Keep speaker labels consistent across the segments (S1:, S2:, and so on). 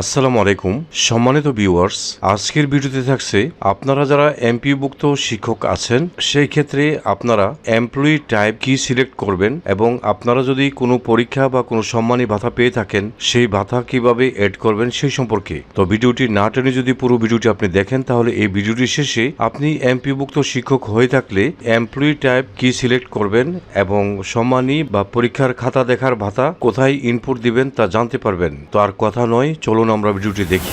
S1: আসসালামু আলাইকুম, সম্মানিত ভিউয়ার্স, আজকের ভিডিওতে থাকছে, আপনারা যারা এমপিভুক্ত শিক্ষক আছেন, সেই ক্ষেত্রে আপনারা এমপ্লয়ি টাইপ কি সিলেক্ট করবেন এবং আপনারা যদি কোনো পরীক্ষা বা কোনো সম্মানী ভাতা পেয়ে থাকেন, সেই ভাতা কীভাবে এড করবেন সেই সম্পর্কে। তো ভিডিওটি না টেনে যদি পুরো ভিডিওটি আপনি দেখেন, তাহলে এই ভিডিওটি শেষে আপনি এমপিভুক্ত শিক্ষক হয়ে থাকলে এমপ্লয়ি টাইপ কি সিলেক্ট করবেন এবং সম্মানী বা পরীক্ষার খাতা দেখার ভাতা কোথায় ইনপুট দিবেন তা জানতে পারবেন। তো আর কথা নয়, চলুন আমরা ভিডিওটি দেখি।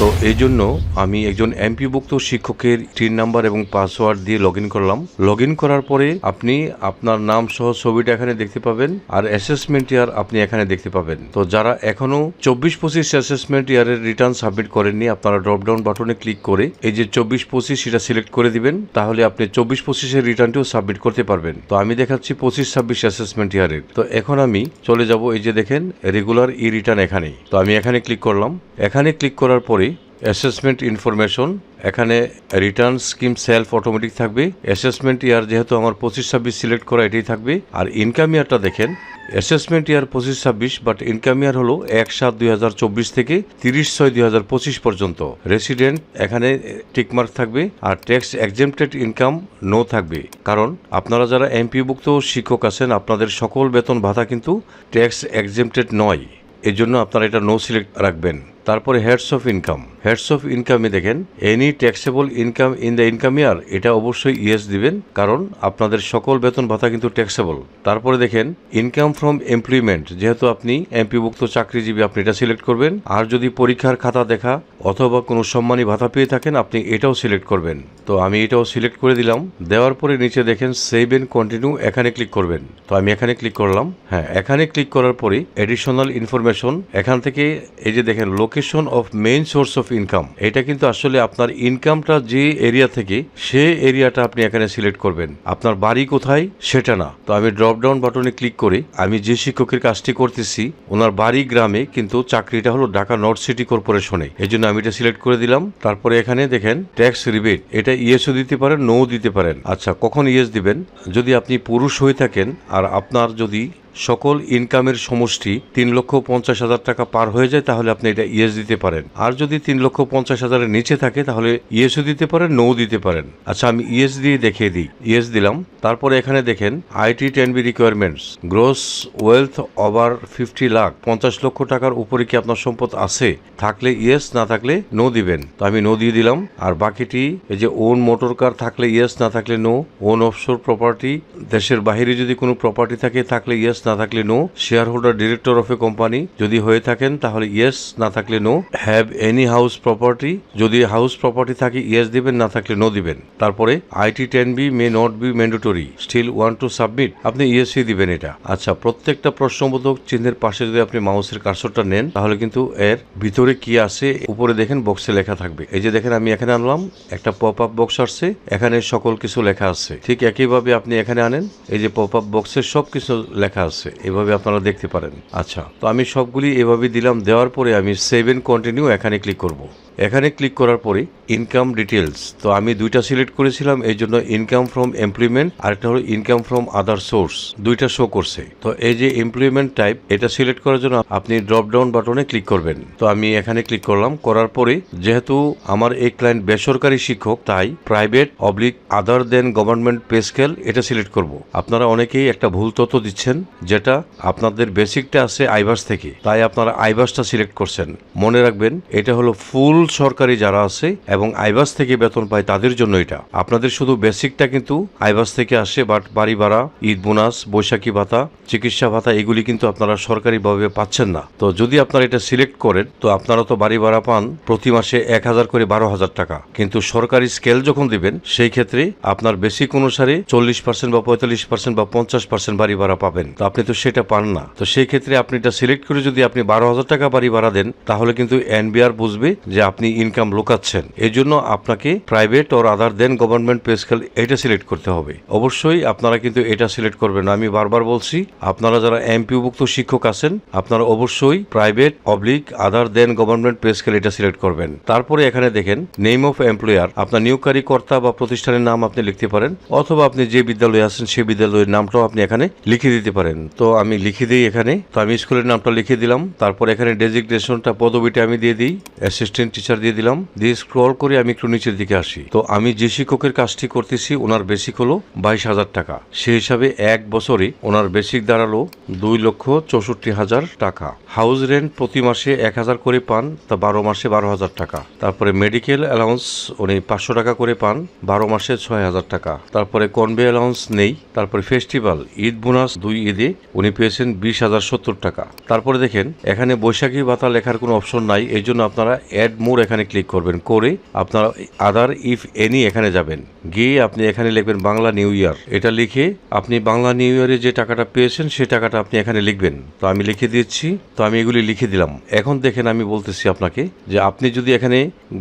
S1: তো এই জন্য আমি একজন এমপিভুক্ত শিক্ষকের টিন নাম্বার এবং পাসওয়ার্ড দিয়ে লগ করলাম। লগ করার পরে আপনি আপনার নাম সহ ছবিটা এখানে দেখতে পাবেন আর অ্যাসেসমেন্ট ইয়ার আপনি এখানে দেখতে পাবেন। তো যারা এখনও চব্বিশ পঁচিশ অ্যাসেসমেন্ট ইয়ারের রিটার্ন সাবমিট করেননি, আপনারা ড্রপডাউন বাটনে ক্লিক করে এই যে চব্বিশ পঁচিশ সেটা সিলেক্ট করে দিবেন। তাহলে আপনি চব্বিশ পঁচিশের রিটার্নটিও সাবমিট করতে পারবেন। তো আমি দেখাচ্ছি পঁচিশ ছাব্বিশ অ্যাসেসমেন্ট ইয়ারের তো এখন আমি চলে যাব এই যে দেখেন রেগুলার ই রিটার্ন এখানেই। তো আমি এখানে ক্লিক করলাম। এখানে ক্লিক করার পরে অ্যাসেসমেন্ট ইনফরমেশন এখানে রিটার্ন স্কিম সেলফ অটোমেটিক থাকবে। অ্যাসেসমেন্ট ইয়ার যেহেতু আমার পঁচিশ ছাব্বিশ সিলেক্ট করা এটাই থাকবে। আর ইনকাম ইয়ারটা দেখেন অ্যাসেসমেন্ট ইয়ার পঁচিশ ছাব্বিশ বাট ইনকাম ইয়ার হলো এক সাত দুই হাজার চব্বিশ থেকে তিরিশ ছয় দুই হাজার পঁচিশ পর্যন্ত। রেসিডেন্ট এখানে টিকমার্ক থাকবে। আর ট্যাক্স এক্সেমটেড ইনকাম নো থাকবে। কারণ আপনারা যারা এমপিভুক্ত শিক্ষক আছেন, আপনাদের সকল বেতন ভাতা কিন্তু ট্যাক্স এক্সেমটেড নয়। এর জন্য আপনারা এটা নো সিলেক্ট রাখবেন। তারপরে heads of income heads of ইনকামে দেখেন any taxable income in the income year এটা অবশ্যই ইয়েস দিবেন, কারণ আপনাদের সকল বেতন ভাতা কিন্তু ট্যাক্সেবল তারপরে দেখেন ইনকাম ফ্রম এমপ্লয়মেন্ট যেহেতু আপনি এমপিভুক্ত চাকরিজীবী, আপনি এটা সিলেক্ট করবেন। আর যদি পরীক্ষার খাতা দেখা অথবা কোনো সম্মানী ভাতা পেয়ে থাকেন, আপনি এটাও সিলেক্ট করবেন। তো আমি এটাও সিলেক্ট করে দিলাম। দেওয়ার পরে নিচে দেখেন সেভ এন্ড কন্টিনিউ এখানে ক্লিক করবেন। তো আমি এখানে ক্লিক করলাম। হ্যাঁ এখানে ক্লিক করার পরে এডিশনাল ইনফরমেশন এখান থেকে এই যে দেখেন location of main source of income এটা কিন্তু আসলে আপনার ইনকামটা যে এরিয়া থেকে, সে এরিয়াটা আপনি এখানে সিলেক্ট করবেন। আপনার বাড়ি কোথায়, সেটা না। তো আমি ড্রপ ডাউন বাটনে ক্লিক করে, আমি যে শিক্ষকের কাজটি করতেছি, ওনার বাড়ি গ্রামে কিন্তু চাকরিটা হলো ঢাকা নর্থ সিটি কর্পোরেশনে এই জন্য আমি এটা সিলেক্ট করে দিলাম। তারপরে এখানে দেখেন ট্যাক্স রিবেট এটা ইয়েসও দিতে পারেন নো দিতে পারেন। আচ্ছা কখন ইয়েস দিবেন? যদি আপনি পুরুষ হয়ে থাকেন, আর আপনার যদি সকল ইনকামের সমষ্টি তিন লক্ষ পঞ্চাশ হাজার টাকা পার হয়ে যায়, তাহলে আপনি এটা ইয়েস দিতে পারেন। আর যদি তিন লক্ষ পঞ্চাশ হাজারের নিচে থাকে, তাহলে ইয়েসও দিতে পারেন নো দিতে পারেন। আচ্ছা আমি ইয়েস দিয়ে দেখিয়ে দিই। ইয়েস দিলাম। তারপরে এখানে দেখেন IT ten B requirements gross wealth over fifty lakh পঞ্চাশ লক্ষ টাকার উপরে কি আপনার সম্পদ আছে? থাকলে ইয়েস, না থাকলে নো দিবেন। তো আমি নো দিয়ে দিলাম। আর বাকিটি, এই যে ওন মোটর কার থাকলে ইয়েস, না থাকলে নো ওন অফশোর প্রপার্টি দেশের বাইরে যদি কোনো প্রপার্টি থাকে, থাকলে ইয়েস না থাকলে no share holder director of a company যদি হয়ে থাকেন, তাহলে ইয়েস না থাকলে no have any house property যদি হাউস প্রপার্টি থাকে ইয়েস দিবেন, না থাকলে নো দিবেন। তারপরে IT ten B may not be mandatory still want to submit আপনি ইয়েসই দিবেন এটা। আচ্ছা প্রত্যেকটা প্রশ্নবোধক চিহ্নের পাশে যদি আপনি মাউসের কার্সরটা নেন, তাহলে কিন্তু এর ভিতরে কি আছে, উপরে দেখেন বক্সে লেখা থাকবে। এই যে দেখেন, আমি এখানে আনলাম, একটা পপ আপ বক্স আসছে, এখানে সকল কিছু লেখা আছে। ঠিক একইভাবে আপনি এখানে আনেন, এই যে পপ আপ বক্সের সব কিছু লেখা আছে। এভাবে আপনারা দেখতে পারেন। আচ্ছা তো আমি সবগুলি এভাবে দিলাম, দেওয়ার পরে আমি সেভেন কন্টিনিউ এখানে ক্লিক করব। এখানে ক্লিক করার পরে ইনকাম ডিটেলস তো আমি দুইটা সিলেক্ট করেছিলাম, এই জন্য ইনকাম ফ্রম এমপ্লয়মেন্ট আরেকটা হলো ইনকাম ফ্রম আদার সোর্স দুইটা শো করছে। তো এই যে এমপ্লয়মেন্ট টাইপ এটা সিলেক্ট করার জন্য আপনি ড্রপ ডাউন বাটনে ক্লিক করবেন। তো আমি এখানে ক্লিক করলাম, করার পরে যেহেতু আমার এই ক্লায়েন্ট বেসরকারি শিক্ষক, তাই private oblique other than government pay scale এটা সিলেক্ট করব। আপনারা অনেকেই একটা ভুল তথ্য দিচ্ছেন, যেটা আপনাদের বেসিকটা আছে আইভাস থেকে, তাই আপনারা আইভাসটা সিলেক্ট করছেন। মনে রাখবেন, এটা হলো ফুল সরকারি যারা আছে এবং আইবাস থেকে বেতন পায় তাদের জন্য এটা। আপনাদের শুধু বেসিকটা কিন্তু আইবাস থেকে আসে, বাট বাড়ি ভাড়া, ঈদ বোনাস, বৈশাখী ভাতা, চিকিৎসা ভাতা, এগুলি কিন্তু আপনারা সরকারিভাবে পাচ্ছেন না। তো যদি আপনারা এটা সিলেক্ট করেন, তো আপনারা তো বাড়ি ভাড়া পান প্রতি মাসে এক হাজার করে বারো হাজার টাকা। কিন্তু সরকারি স্কেল যখন দিবেন, সেই ক্ষেত্রে আপনার বেসিক অনুসারে চল্লিশ পার্সেন্ট বা পঁয়তাল্লিশ পার্সেন্ট বা পঞ্চাশ পার্সেন্ট বাড়ি ভাড়া পাবেন। তো আপনি তো সেটা পান না। তো সেই ক্ষেত্রে আপনি এটা সিলেক্ট করে যদি আপনি বারো হাজার টাকা বাড়ি ভাড়া দেন, তাহলে কিন্তু এনবিআর বুঝবে যে আপনি ইনকাম লুকাচ্ছেন এই জন্য আপনাকে private or other than government pay scale এটা সিলেক্ট করতে হবে। অবশ্যই আপনারা কিন্তু এটা সিলেক্ট করবেন। আমি বারবার বলছি, আপনারা যারা এমপিভুক্ত শিক্ষক আছেন, আপনারা অবশ্যই private oblique other than government pay scale এটা সিলেক্ট করবেন। তারপরে এখানে দেখেন নেম অফ এমপ্লয়ার আপনার নিয়োগকারী কর্তা বা প্রতিষ্ঠানের নাম আপনি লিখতে পারেন, অথবা আপনি যে বিদ্যালয়ে আছেন সেই বিদ্যালয়ের নামটাও আপনি এখানে লিখে দিতে পারেন। তো আমি লিখে দিই এখানে, তো আমি স্কুলের নামটা লিখে দিলাম, তারপর এখানে ডেজিগনেশনটা পদবিটা আমি দিয়ে দিই অ্যাসিস্ট্যান্ট টিচার দিয়ে দিলাম। দিয়ে স্ক্রল করে আমি একটু নিচের দিকে আসি। তো আমি যে শিক্ষকের কাজটি করতেছি, ওনার বেসিক হলো বাইশ হাজার টাকা। সে হিসাবে এক বছরে ওনার বেসিক দাঁড়াল দুই লক্ষ চৌষট্টি হাজার টাকা। হাউস রেন্ট প্রতি মাসে এক হাজার করে পান, তা বারো মাসে বারো হাজার টাকা। তারপরে মেডিকেল অ্যালাউন্স উনি পাঁচশো টাকা করে পান, বারো মাসে ছয় হাজার টাকা। তারপরে কনভে অ্যালাউন্স নেই, তারপরে ফেস্টিভ্যাল ঈদ বোনাস দুই ঈদে উনি পেয়েছেন বিশ হাজার সত্তর টাকা। তারপরে দেখেন, এখানে বৈশাখী ভাতা লেখার কোনো অপশন নাই, এই জন্য আপনারা অ্যাড মোর এখানে ক্লিক করবেন, করে আপনার আদার ইফ এনি এখানে যাবেন। গিয়ে আপনি এখানে লিখবেন বাংলা নিউ ইয়ার এটা লিখে আপনি বাংলা নিউ ইয়ারে যে টাকাটা পেয়েছেন সেই টাকাটা আপনি এখানে লিখবেন। তো আমি লিখে দিচ্ছি, তো আমি এগুলি লিখে দিলাম। এখন দেখেন আমি বলতেছি আপনাকে যে আপনি যদি এখানে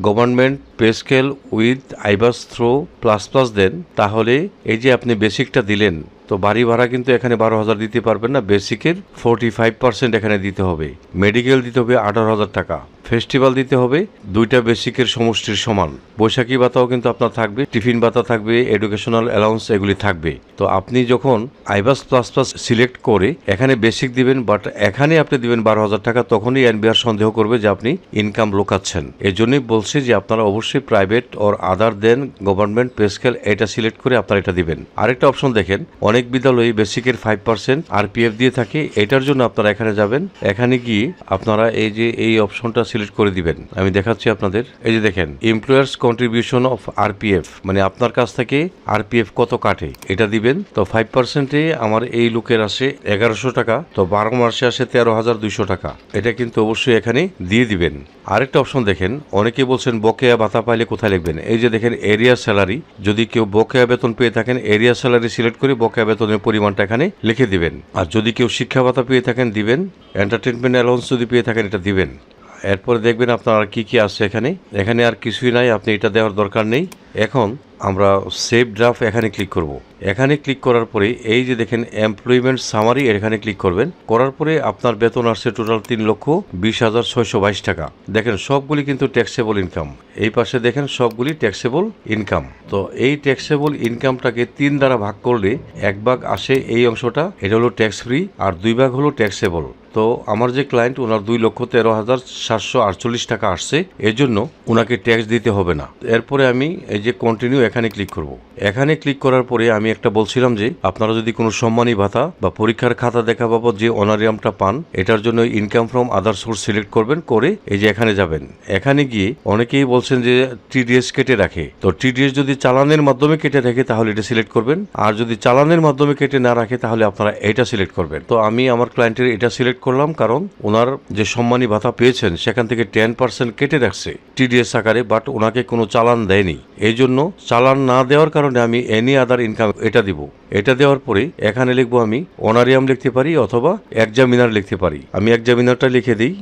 S1: government pay scale with iBAS through plus plus দেন, তাহলে এই যে আপনি বেসিকটা দিলেন, তো বাড়ি ভাড়া কিন্তু এখানে বারো হাজার দিতে পারবেন না। বেসিকের ফোরটি ফাইভ পার্সেন্ট এখানে দিতে হবে। মেডিকেল দিতে হবে আঠারো হাজার টাকা। ফেস্টিভ্যাল দিতে হবে, দুইটা বেসিকের সমষ্টির সমান। বৈশাখী ভাতাও কিন্তু আপনার থাকবে, টিফিন ভাতা থাকবে এডুকেশনাল অ্যালাউন্স এগুলি থাকবে। তো আপনি যখন আইবাস প্লাস প্লাস সিলেক্ট করে এখানে বেসিক দিবেন বাট এখানে আপনি দিবেন বারো হাজার টাকা, তখনই এনবিআর সন্দেহ করবে যে আপনি ইনকাম লোকাচ্ছেন। এই জন্যই বলছি যে আপনারা অবশ্যই private or other than government pay scale এটা সিলেক্ট করে আপনারা এটা দিবেন। আরেকটা অপশন দেখেন, অনেক বিদ্যালয়ে বেসিকের ফাইভ পার্সেন্ট আরপিএফ দিয়ে থাকে, এটার জন্য আপনারা এখানে যাবেন। এখানে গিয়ে আপনারা এই যে এই অপশনটা সিলেক্ট করে দিবেন। আমি দেখাচ্ছি আপনাদের। এই যে দেখেন এমপ্লয়ার্স কন্ট্রিবিউশন অফ আরপিএফ মানে আপনার কাছ থেকে আরপিএফ কত কাটে, এটা দিবেন। তো ফাইভ পার্সেন্টে আমার এই লোকের আসে এগারোশো টাকা, তো বারো মাসে আসে তেরো হাজার দুইশো টাকা। এটা কিন্তু অবশ্যই এখানে দিয়ে দিবেন। আরেকটা অপশন দেখেন, অনেকে বলছেন বকেয়া ভাতা পাইলে কোথায় লিখবেন? এই যে দেখেন এরিয়া স্যালারি যদি কেউ বকেয়া বেতন পেয়ে থাকেন এরিয়া স্যালারি সিলেক্ট করে বকেয়া বেতনের পরিমাণটা এখানে লিখে দিবেন। আর যদি কেউ শিক্ষা ভাতা পেয়ে থাকেন, দিবেন। এন্টারটেনমেন্ট অ্যালাউন্স যদি পেয়ে থাকেন, এটা দিবেন। এরপরে দেখবেন আপনার আর কি কি আছে এখানে। এখানে আর কিছুই নাই, আপনি এটা দেওয়ার দরকার নেই। এখন আমরা সেভ ড্রাফট এখানে ক্লিক করব। এখানে ক্লিক করার পরে এই যে দেখেন এমপ্লয়মেন্ট সামারি এখানে ক্লিক করবেন। করার পরে আপনার বেতন আসছে টোটাল তিন লক্ষ বিশ হাজার ছয়শো বাইশ টাকা। দেখেন সবগুলি কিন্তু ট্যাক্সেবল ইনকাম এই পাশে দেখেন সবগুলি ট্যাক্সেবল ইনকাম তো এই ট্যাক্সেবল ইনকামটাকে তিন দ্বারা ভাগ করলে এক ভাগ আসে এই অংশটা, এটা হলো ট্যাক্স ফ্রি আর দুই ভাগ হলো ট্যাক্সেবল তো আমার যে ক্লায়েন্ট ওনার দুই লক্ষ তেরো হাজার সাতশো আটচল্লিশ টাকা আসছে এর জন্য ওনাকে ট্যাক্স দিতে হবে না। এরপরে আমি এই যে কন্টিনিউ এখানে ক্লিক করব। এখানে ক্লিক করার পরে আমি একটা বলছিলাম যে, আপনারা যদি কোনো সম্মানী ভাতা বা পরীক্ষার খাতা দেখা বাবদ যে অনারিয়ামটা পান, এটার জন্য income from other source select করবেন, করে এই যে এখানে যাবেন। এখানে গিয়ে অনেকেই বলছেন যে টিডিএস কেটে রাখে। তো টিডিএস যদি চালানের মাধ্যমে কেটে রাখে তাহলে এটা সিলেক্ট করবেন। আর যদি চালানের মাধ্যমে কেটে না রাখে, তাহলে আপনারা এটা সিলেক্ট করবেন। তো আমি আমার ক্লায়েন্টের এটা সিলেক্ট করলাম কারণ ওনার যে সম্মানী ভাতা পেয়েছেন, সেখান থেকে টেন পার্সেন্ট কেটে রাখছে টিডিএস আকারে বাট ওনাকে কোনো চালান দেয়নি। এই জন্য চালান না দেওয়ার কারণে আমি এনি আদার ইনকাম এটা দিব। এটা দেওয়ার পরে এখানে লিখব আমি অনারিয়াম লিখতে পারি অথবা এক্সামিনার লিখতে পারি। আমি এক্সামিনারটা লিখে দিই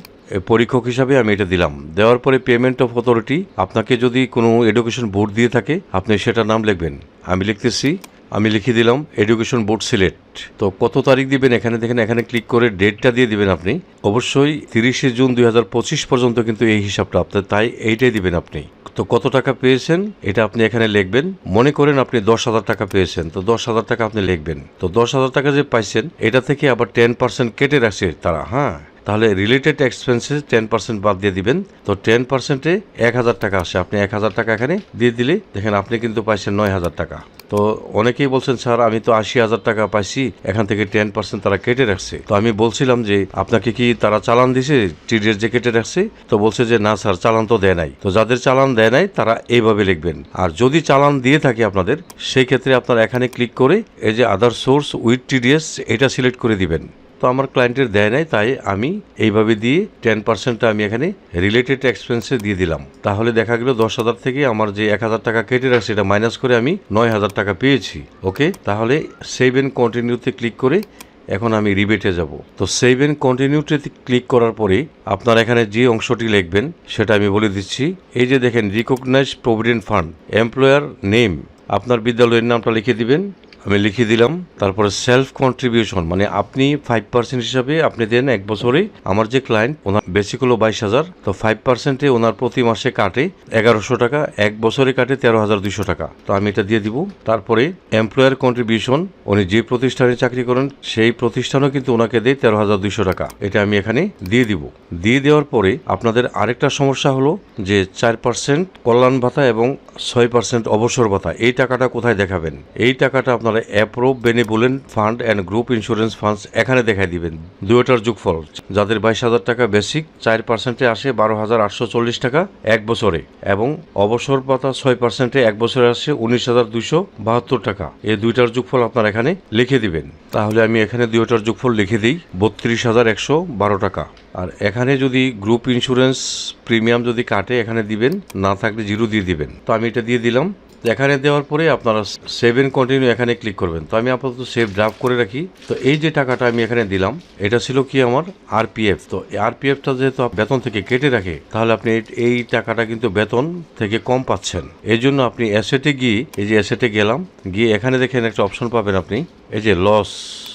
S1: পরীক্ষক হিসাবে আমি এটা দিলাম। দেওয়ার পরে পেমেন্ট অফ অথরিটি আপনাকে যদি কোনো এডুকেশন বোর্ড দিয়ে থাকে, আপনি সেটা নাম লিখবেন। আমি লিখতেছি আমি লিখে দিলাম এডুকেশন বোর্ড সিলেক্ট তো কত তারিখ দিবেন এখানে? দেখেন, এখানে ক্লিক করে ডেটটা দিয়ে দিবেন আপনি। অবশ্যই তিরিশে জুন দুই হাজার পঁচিশ পর্যন্ত কিন্তু এই হিসাবটা আপনার, তাই এইটাই দিবেন আপনি। তো কত টাকা পেয়েছেন? এটা আপনি এখানে লিখবেন। মনে করেন আপনি দশ হাজার টাকা পেয়েছেন, তো দশ হাজার টাকা আপনি লিখবেন। তো দশ হাজার টাকা যে পাইছেন, এটা থেকে আবার টেন পার্সেন্ট কেটে রাখছে তারা হ্যাঁ? তাহলে রিলেটেড এক্সপেন্সেস টেন পার্সেন্ট বাদ দিয়ে দিবেন। তো টেন পার্সেন্টে এক হাজার টাকা আসে। আপনি এক হাজার টাকা এখানে দিয়ে দিলে, দেখেন আপনি কিন্তু পাইছেন নয় হাজার টাকা। তো অনেকেই বলছেন, স্যার, আমি তো আশি হাজার টাকা পাইছি, এখান থেকে টেন পার্সেন্ট তারা কেটে রাখছে। তো আমি বলছিলাম যে, আপনাকে কি তারা চালান দিছে, টিডিএস যে কেটে রাখছে? তো বলছে যে, না, স্যার, চালান তো দেয় নাই। তো যাদের চালান দেয় নাই, তারা এইভাবে লিখবেন। আর যদি চালান দিয়ে থাকে আপনাদের, সেই ক্ষেত্রে আপনারা এখানে ক্লিক করে এই যে আদার সোর্স উইথ টিডিএস, এটা সিলেক্ট করে দিবেন। তো আমার ক্লায়েন্টের দেয় নাই, তাই আমি এইভাবে দিয়ে টেন পার্সেন্টটা আমি এখানে রিলেটেড এক্সপেন্সে দিয়ে দিলাম। তাহলে দেখা গেল দশ হাজার থেকে আমার যে এক হাজার টাকা কেটে রাখছে, এটা মাইনাস করে আমি নয় হাজার টাকা পেয়েছি। ওকে তাহলে সেভ এন্ড কন্টিনিউতে ক্লিক করে এখন আমি রিবেটে যাব। তো সেভ এন্ড কন্টিনিউতে ক্লিক করার পরে আপনার এখানে যে অংশটি লিখবেন, সেটা আমি বলে দিচ্ছি। এই যে দেখেন recognise provident fund employer name আপনার বিদ্যালয়ের নামটা লিখে দিবেন। আমি লিখে দিলাম, তারপরে সেলফ কন্ট্রিবিউশন মানে আপনি ফাইভ পার্সেন্ট হিসাবে আপনি দেন এক বছরে। আমার যে ক্লায়েন্ট ওনার বেসিক হলো বাইশ হাজার, তো ফাইভ পার্সেন্টে ওনার প্রতি মাসে কাটে এগারোশো টাকা, এক বছরে কাটে তেরো হাজার দুইশো টাকা। তো আমি এটা দিয়ে দিব। তারপরে এমপ্লয়ার কন্ট্রিবিউশন উনি যে প্রতিষ্ঠানে চাকরি করেন, সেই প্রতিষ্ঠানও কিন্তু ওনাকে দেয় তেরো হাজার দুইশো টাকা। এটা আমি এখানে দিয়ে দিব। দিয়ে দেওয়ার পরে আপনাদের আরেকটা সমস্যা হলো যে চার পার্সেন্ট কল্যাণ ভাতা এবং ছয় পার্সেন্ট অবসর ভাতা, এই টাকাটা কোথায় দেখাবেন? এই টাকাটা আপনারা approve benevolent fund and group insurance funds এখানে দেখাই দিবেন। দুইটার যোগফল, যাদের বাইশ হাজার টাকা বেসিক চার পার্সেন্টে আসে বারো হাজার আটশো চল্লিশ টাকা এক বছরে এবং অবসর পাতা ছয় পার্সেন্টে এক বছরে আসে উনিশ হাজার দুইশো বাহাত্তর টাকা। এই দুইটার যোগফল আপনার এখানে লিখে দিবেন। তাহলে আমি এখানে দুইটার যোগফল লিখে দিই, বত্রিশ হাজার একশো বারো টাকা। আর এখানে যদি গ্রুপ ইন্স্যুরেন্স প্রিমিয়াম যদি কাটে, এখানে দিবেন, না থাকলে জিরো দিয়ে দিবেন। তো আমি এটা দিয়ে দিলাম। এখানে দেওয়ার পরে আপনারা সেভ এন্ড কন্টিনিউ এখানে ক্লিক করবেন। তো আমি আপাতত সেভ ড্রাফট করে রাখি। তো এই যে টাকাটা আমি এখানে দিলাম, এটা ছিল কি আমার আরপিএফ তো আরপিএফটা যেহেতু বেতন থেকে কেটে রাখে, তাহলে আপনি এই- টাকাটা কিন্তু বেতন থেকে কম পাচ্ছেন। এই জন্য আপনি অ্যাসেটে গিয়ে, এই যে অ্যাসেটে গেলাম, গিয়ে এখানে দেখেন একটা অপশন পাবেন আপনি। এই যে লস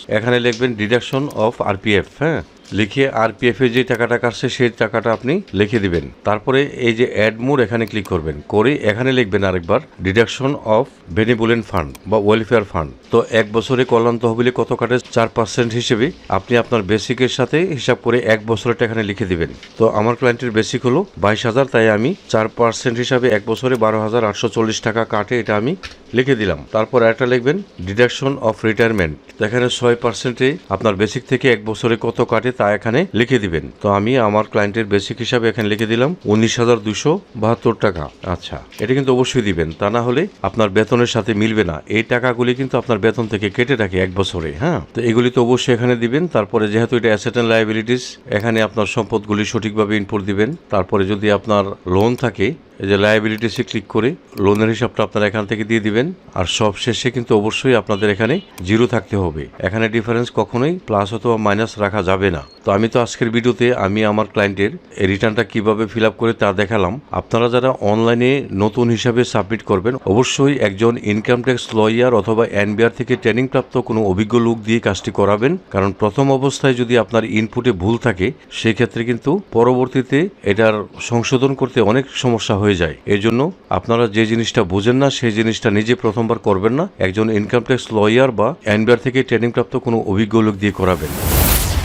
S1: এখানে লিখবেন ডিডাকশন অফ আরপিএফ হ্যাঁ? লিখে আরপিএফ এ যে টাকাটা কাটছে, সেই টাকাটা আপনি লিখে দিবেন। তারপরে এই যে অ্যাড মোর এখানে ক্লিক করবেন। করে এখানে লিখবেন আরেকবার ডিডাকশন অফ বেনিবুলেন্ট ফান্ড বা ওয়েলফেয়ার ফান্ড তো এক বছরে কল্যাণ তহবিলে কত কাটে? চার পার্সেন্ট হিসেবে আপনি আপনার বেসিকের সাথে হিসাব করে এক বছরেরটা এখানে লিখে দিবেন। তো আমার ক্লায়েন্টের বেসিক হলো বাইশ হাজার, তাই আমি চার পার্সেন্ট হিসাবে এক বছরে বারো হাজার আটশো চল্লিশ টাকা কাটে, এটা আমি লিখে দিলাম। তারপর একটা লিখবেন ডিডাকশন অফ রিটায়ারমেন্ট এখানে ছয় পার্সেন্টে আপনার বেসিক থেকে এক বছরে কত কাটে তা এখানে লিখে দিবেন। তো আমি আমার ক্লায়েন্টের বেসিক হিসাবে এখানে লিখে দিলাম, উনিশ হাজার দুশো বাহাত্তর টাকা। আচ্ছা এটা কিন্তু অবশ্যই দিবেন, তা না হলে আপনার বেতনের সাথে মিলবে না। এই টাকাগুলি কিন্তু আপনার বেতন থেকে কেটে রাখে এক বছরে হ্যাঁ? তো এগুলি তো অবশ্যই এখানে দিবেন, তারপরে যেহেতু এটা অ্যাসেট অ্যান্ড লাইবিলিটিস এখানে আপনার সম্পদগুলি সঠিকভাবে ইনপুট দিবেন। তারপরে যদি আপনার লোন থাকে এই যে লায়াবিলিটিসে ক্লিক করে লোনের হিসাবটা আপনারা এখান থেকে দিয়ে দিবেন। আর সব শেষে কিন্তু অবশ্যই আপনাদের এখানে জিরো থাকতে হবে। এখানে ডিফারেন্স কখনোই প্লাস অথবা মাইনাস রাখা যাবে না। তো আমি তো আজকের ভিডিওতে আমি আমার ক্লায়েন্টের রিটার্নটা কীভাবে ফিল আপ করে তা দেখালাম। আপনারা যারা অনলাইনে নতুন হিসাবে সাবমিট করবেন, অবশ্যই একজন ইনকাম ট্যাক্স লয়ার অথবা এনবিআর থেকে ট্রেনিং প্রাপ্ত কোনো অভিজ্ঞ লোক দিয়ে কাজটি করাবেন। কারণ প্রথম অবস্থায় যদি আপনার ইনপুটে ভুল থাকে, সেক্ষেত্রে কিন্তু পরবর্তীতে এটার সংশোধন করতে অনেক সমস্যা যায়। এই জন্য আপনারা যে জিনিসটা বোঝেন না, সেই জিনিসটা নিজে প্রথমবার করবেন না। একজন ইনকাম ট্যাক্স লয়ার বা এনবিআর থেকে ট্রেনিং প্রাপ্ত কোনো অভিজ্ঞ লোক দিয়ে করাবেন।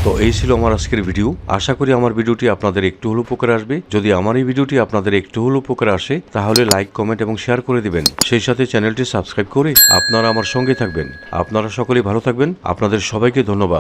S1: তো এই ছিল আমার আজকের ভিডিও আশা করি আমার ভিডিওটি আপনাদের একটু হলেও উপকার আসবে। যদি আমার এই ভিডিওটি আপনাদের একটু হলেও উপকার আসে, তাহলে লাইক কমেন্ট এবং শেয়ার করে দিবেন। সেই সাথে চ্যানেলটি সাবস্ক্রাইব করে আপনারা আমার সঙ্গে থাকবেন। আপনারা সকলেই ভালো থাকবেন। আপনাদের সবাইকে ধন্যবাদ।